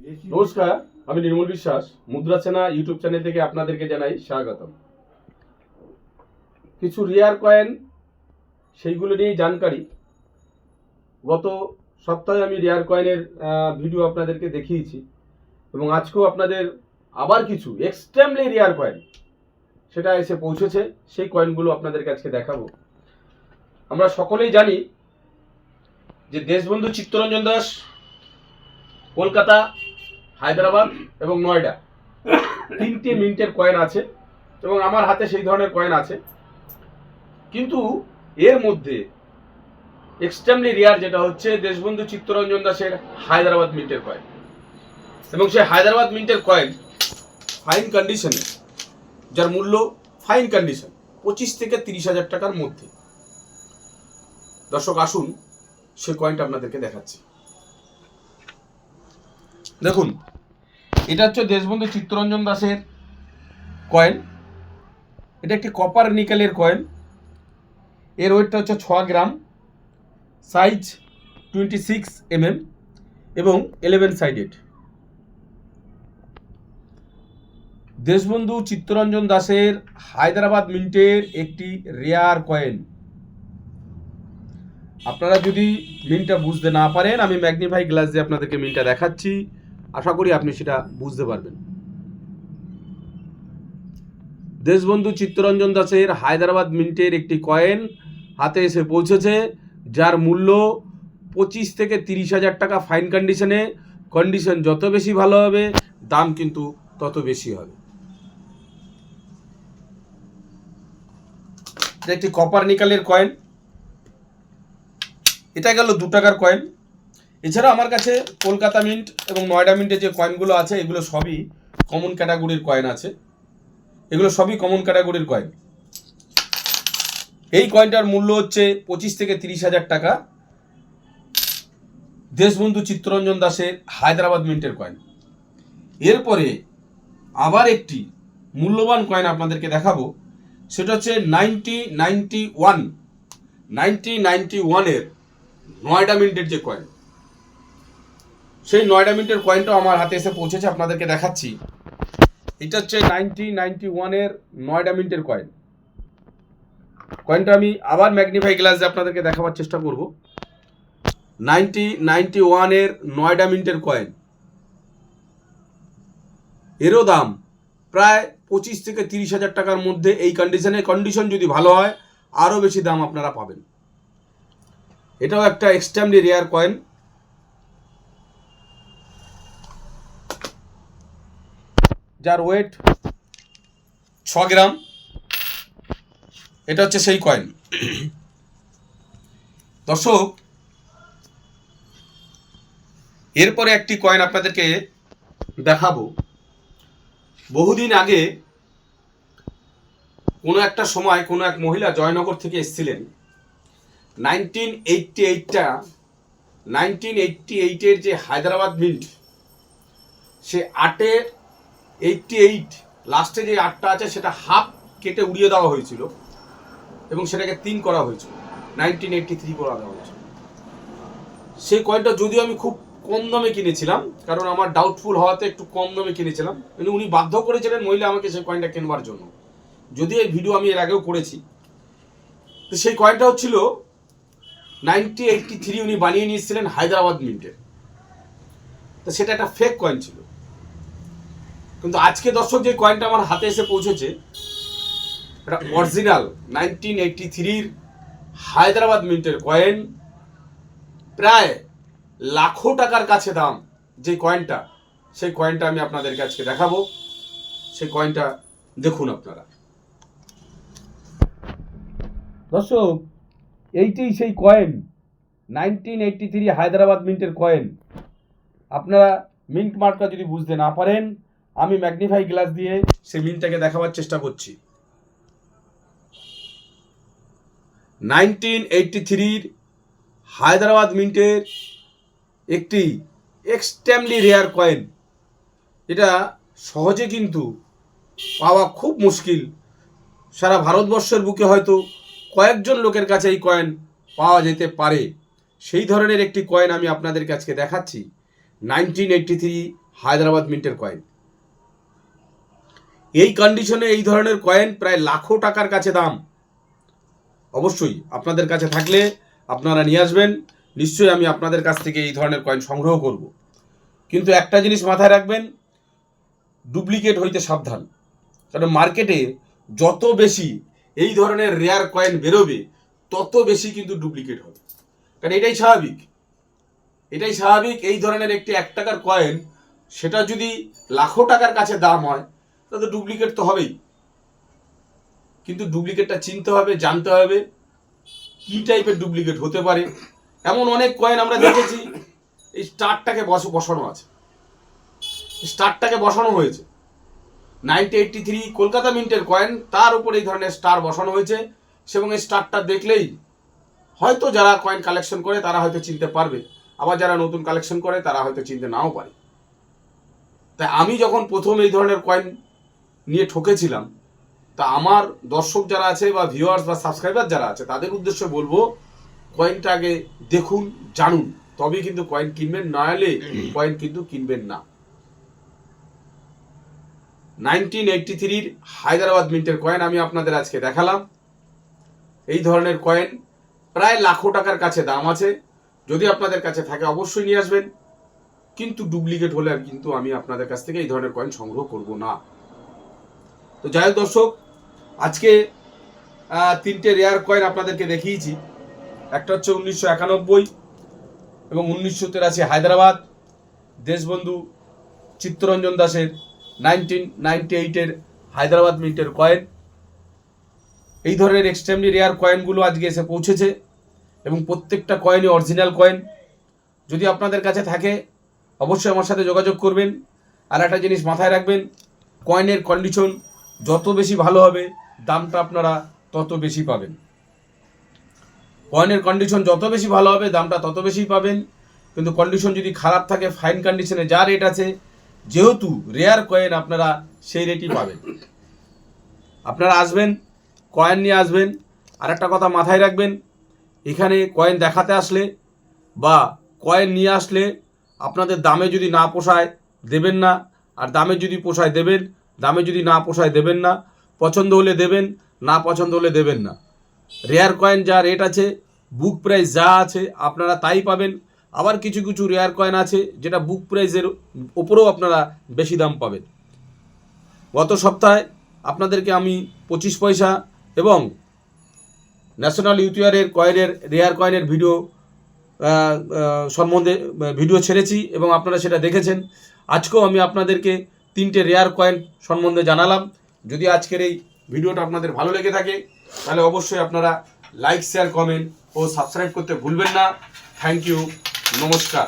নমস্কার, আমি নির্মল বিশ্বাস। মুদ্রা সেনা ইউটিউব চ্যানেল থেকে আপনাদেরকে জানাই স্বাগতম। কিছু রিয়ার কয়েন সেইগুলো নিয়েই জানকারি। গত সপ্তাহে আমি রিয়ার কয়েনের ভিডিও আপনাদেরকে দেখিয়েছি। এবং আজকেও আপনাদের আবার কিছু এক্সট্রিমলি রিয়ার কয়েন সেটা এসে পৌঁছেছে। সেই কয়েনগুলো আপনাদেরকে আজকে দেখাবো। আমরা সকলেই জানি যে দেশবন্ধু চিত্তরঞ্জন দাস, কলকাতা হায়দ্রাবাদ এবং নয়ডা। তিনটে মিন্টের কয়েন আছে এবং আমার হাতে সেই ধরনের কয়েন আছে। কিন্তু এর মধ্যে এক্সট্রিমলি রিয়ার যেটা হচ্ছে দেশবন্ধু চিত্তরঞ্জন দাসের হায়দ্রাবাদ মিন্টের কয়েন। এবং সেই হায়দ্রাবাদ মিন্টের কয়েন ফাইন কন্ডিশনে যার মূল্য ফাইন কন্ডিশন পঁচিশ থেকে তিরিশ হাজার টাকার মধ্যে। দর্শক, আসুন সে কয়েনটা আপনাদেরকে দেখাচ্ছি। দেখুন এটা হচ্ছে দেশবন্ধু চিত্তরঞ্জন দাসের কয়েন এটা একটি কপার নিকেলের কয়েন এর ওয়েটটা হচ্ছে ছ gram. Size twenty six M M এবং এলেভেন সাইডেড দেশবন্ধু চিত্তরঞ্জন দাসের হায়দ্রাবাদ মিন্টের একটি রেয়ার কয়েন আপনারা যদি মিনটা বুঝতে না পারেন, আমি ম্যাগনিফাই গ্লাস দিয়ে আপনাদেরকে মিনটা দেখাচ্ছি। আশা করি আপনি সেটা বুঝতে পারবেন। দেশবন্ধু চিত্তরঞ্জন দাসের হায়দ্রাবাদ মিন্টের একটি কয়েন হাতে এসে পৌঁছেছে, যার মূল্য পঁচিশ থেকে তিরিশ হাজার টাকা ফাইন কন্ডিশনে। কন্ডিশন যত বেশি ভালো হবে, দাম কিন্তু তত বেশি হবে। একটি কপার নিকালের কয়েন এটা গেল দু টাকার কয়েন এছাড়া আমার কাছে কলকাতা মিন্ট এবং নয়ডা মিন্টের যে কয়েনগুলো আছে, এগুলো সবই কমন ক্যাটাগরির কয়েন আছে। এগুলো সবই কমন ক্যাটাগরির কয়েন এই কয়েনটার মূল্য হচ্ছে পঁচিশ থেকে তিরিশ হাজার টাকা। দেশবন্ধু চিত্তরঞ্জন দাসের হায়দ্রাবাদ মিন্টের কয়েন এরপরে আবার একটি মূল্যবান কয়েন আপনাদেরকে দেখাবো। সেটা হচ্ছে ninety ninety one ninety ninety ওয়ানের নয়ডা মিন্টের যে কয়েন সেই নয়ডা মিন্টের কয়েনটাও আমার হাতে এসে পৌঁছেছে, আপনাদেরকে দেখাচ্ছি। এটা হচ্ছে নাইনটি নাইনটি ওয়ানের নয়ডা মিন্টের কয়েন কয়েনটা আমি আবার ম্যাগনিফাই গ্লাস আপনাদেরকে দেখাবার চেষ্টা করব। নাইনটি নাইনটি ওয়ানের নয়ডা মিন্টের কয়েন এরও দাম প্রায় পঁচিশ থেকে তিরিশ হাজার টাকার মধ্যে এই কন্ডিশনে কন্ডিশন যদি ভালো হয়, আরও বেশি দাম আপনারা পাবেন। এটাও একটা এক্সট্রিমলি রেয়ার কয়েন যার ওয়েট ছ গ্রাম, এটা হচ্ছে সেই কয়েন দর্শক, এরপরে একটি কয়েন আপনাদেরকে দেখাবো। বহুদিন আগে কোনো একটা সময় কোনো এক মহিলা জয়নগর থেকে এসেছিলেন। নাইনটিন এইটটি এইটটা নাইনটিন এইটটি এইটের যে হায়দ্রাবাদ মিন্ট সে আটে এইটটি এইট লাস্টে যে আটটা আছে, সেটা হাফ কেটে উড়িয়ে দেওয়া হয়েছিল এবং সেটাকে তিন করা হয়েছিল। নাইনটিন এইটটি থ্রি করা দেওয়া হয়েছিল। সেই কয়েনটা যদিও আমি খুব কম দামে কিনেছিলাম, কারণ আমার ডাউটফুল হওয়াতে একটু কম দামে কিনেছিলাম, কিন্তু উনি বাধ্য করেছিলেন মহিলা আমাকে সেই কয়েনটা কেনবার জন্য। যদিও এই ভিডিও আমি এর আগেও করেছি। তো সেই কয়েনটা হচ্ছিল নাইনটি এইটটি থ্রি উনি বানিয়ে নিয়েছিলেন হায়দ্রাবাদ মিন্টের। তো সেটা একটা ফেক কয়েন ছিল। কিন্তু আজকে দর্শক যে কয়েনটা আমার হাতে এসে পৌঁছেছে, এটা অরিজিনাল নাইনটিন এইটটি থ্রির হায়দ্রাবাদ মিন্টের কয়েন প্রায় লাখো টাকার কাছে দাম যে কয়েনটা সেই কয়েনটা আমি আপনাদেরকে আজকে দেখাবো। সেই কয়েনটা দেখুন আপনারা। দর্শক এইটি সেই coin nineteen eighty three Hyderabad মিন্টের coin আপনারা মিন্ট মার্কটা যদি বুঝতে না পারেন আমি ম্যাগনিফাই গ্লাস দিয়ে সেই মিন্টটাকে দেখাবার চেষ্টা করছি। নাইনটিন এইটটি থ্রির হায়দ্রাবাদ মিন্টের একটি এক্সট্রিমলি রেয়ার কয়েন। এটা সহজে কিন্তু পাওয়া খুব মুশকিল। সারা ভারতবর্ষের বুকে হয়তো কয়েকজন লোকের কাছে এই কয়েন পাওয়া যেতে পারে। সেই ধরনের একটি কয়েন আমি আপনাদেরকে আজকে দেখাচ্ছি। নাইনটিন এইটটি থ্রি হায়দ্রাবাদ মিন্টের কয়েন। এই কন্ডিশনে এই ধরনের কয়েন প্রায় লাখো টাকার কাছে দাম। অবশ্যই আপনাদের কাছে থাকলে আপনারা নিয়ে আসবেন, নিশ্চয়ই আমি আপনাদের কাছ থেকে এই ধরনের কয়েন সংগ্রহ করব। কিন্তু একটা জিনিস মাথায় রাখবেন ডুপ্লিকেট হইতে সাবধান। কারণ মার্কেটে যত বেশি এই ধরনের রেয়ার কয়েন বেরোবে, তত বেশি কিন্তু ডুপ্লিকেট হবে। কারণ এটাই স্বাভাবিক। এটাই স্বাভাবিক, এই ধরনের একটি এক টাকার কয়েন সেটা যদি লাখো টাকার কাছে দাম হয় তাহলে ডুপ্লিকেট তো হবেই। কিন্তু ডুপ্লিকেটটা চিনতে হবে, জানতে হবে কি টাইপের ডুপ্লিকেট হতে পারে। এমন অনেক কয়েন আমরা দেখেছি, এই স্টারটাকে বস, বসানো আছে। স্টারটাকে বসানো হয়েছে। নাইনটি এইটটি থ্রি কলকাতা মিন্টের কয়েন তার উপর এই ধরনের স্টার বসানো হয়েছে। এবং এই স্টারটা দেখলেই হয়তো যারা কয়েন কালেকশন করে, তারা হয়তো চিনতে পারবে। আবার যারা নতুন কালেকশন করে, তারা হয়তো চিনতে নাও পারে। তাই আমি যখন প্রথম এই ধরনের কয়েন নিয়ে ঠকেছিলাম। তা আমার দর্শক যারা আছে বা ভিউয়ার্স বা সাবস্ক্রাইবার যারা আছে, তাদের উদ্দেশ্যে বলব কয়েনটা আগে দেখুন, জানুন। তবেই কিন্তু কয়েন কিনবেন নয়ালে কয়েন কিন্তু কিনবেন না। নাইনটিন এইটটি থ্রির হায়দ্রাবাদ মিন্টের কয়েন আমি আপনাদের আজকে দেখালাম। এই ধরনের কয়েন প্রায় লাখো টাকার কাছে দাম আছে। যদি আপনাদের কাছে থাকে, অবশ্যই নিয়ে আসবেন। কিন্তু ডুপ্লিকেট হলে আর কিন্তু আমি আপনাদের কাছ থেকে এই ধরনের কয়েন সংগ্রহ করব না। তো যাই হোক দর্শক, আজকে তিনটে রেয়ার কয়েন আপনাদেরকে দেখিয়েছি। একটা হচ্ছে উনিশশো একানব্বই এবং উনিশশো তেরাশি হায়দ্রাবাদ, দেশবন্ধু চিত্তরঞ্জন দাসের নাইনটিন নাইনটি এইটের হায়দ্রাবাদ মিন্টের কয়েন এই ধরনের এক্সট্রিমলি রেয়ার কয়েনগুলো আজকে এসে পৌঁছেছে এবং প্রত্যেকটা কয়েনই অরিজিনাল কয়েন যদি আপনাদের কাছে থাকে, অবশ্যই আমার সাথে যোগাযোগ করবেন। আর একটা জিনিস মাথায় রাখবেন কয়েনের কন্ডিশন যত বেশি ভালো হবে, দামটা আপনারা তত বেশি পাবেন। কয়েনের কন্ডিশন যত বেশি ভালো হবে, দামটা তত বেশি পাবেন। কিন্তু কন্ডিশন যদি খারাপ থাকে ফাইন কন্ডিশনে যা রেট আছে, যেহেতু রেয়ার কয়েন আপনারা সেই রেটই পাবেন। আপনারা আসবেন কয়েন নিয়ে আসবেন। আর একটা কথা মাথায় রাখবেন, এখানে কয়েন দেখাতে আসলে বা কয়েন নিয়ে আসলে আপনাদের দামে যদি না পোষায় দেবেন না, আর দামে যদি পোষায় দেবেন দামে যদি না পোষায় দেবেন না, পছন্দ হলে দেবেন, না পছন্দ হলে দেবেন না। রেয়ার কয়েন যা রেট আছে বুক প্রাইস যা আছে, আপনারা তাই পাবেন। আবার কিছু কিছু রেয়ার কয়েন আছে, যেটা বুক প্রাইসের ওপরেও আপনারা বেশি দাম পাবেন। গত সপ্তাহে আপনাদেরকে আমি পঁচিশ পয়সা এবং ন্যাশনাল ইউটিআরের কয়েনের রেয়ার কয়েনের ভিডিও সম্বন্ধে ভিডিও ছেড়েছি এবং আপনারা সেটা দেখেছেন। আজকেও আমি আপনাদেরকে তিনটে রেয়ার কয়েন সম্বন্ধে জানালাম। যদি আজকের এই ভিডিওটা আপনাদের ভালো লেগে থাকে, তাহলে অবশ্যই আপনারা লাইক শেয়ার কমেন্ট ও সাবস্ক্রাইব করতে ভুলবেন না। থ্যাংক ইউ নমস্কার।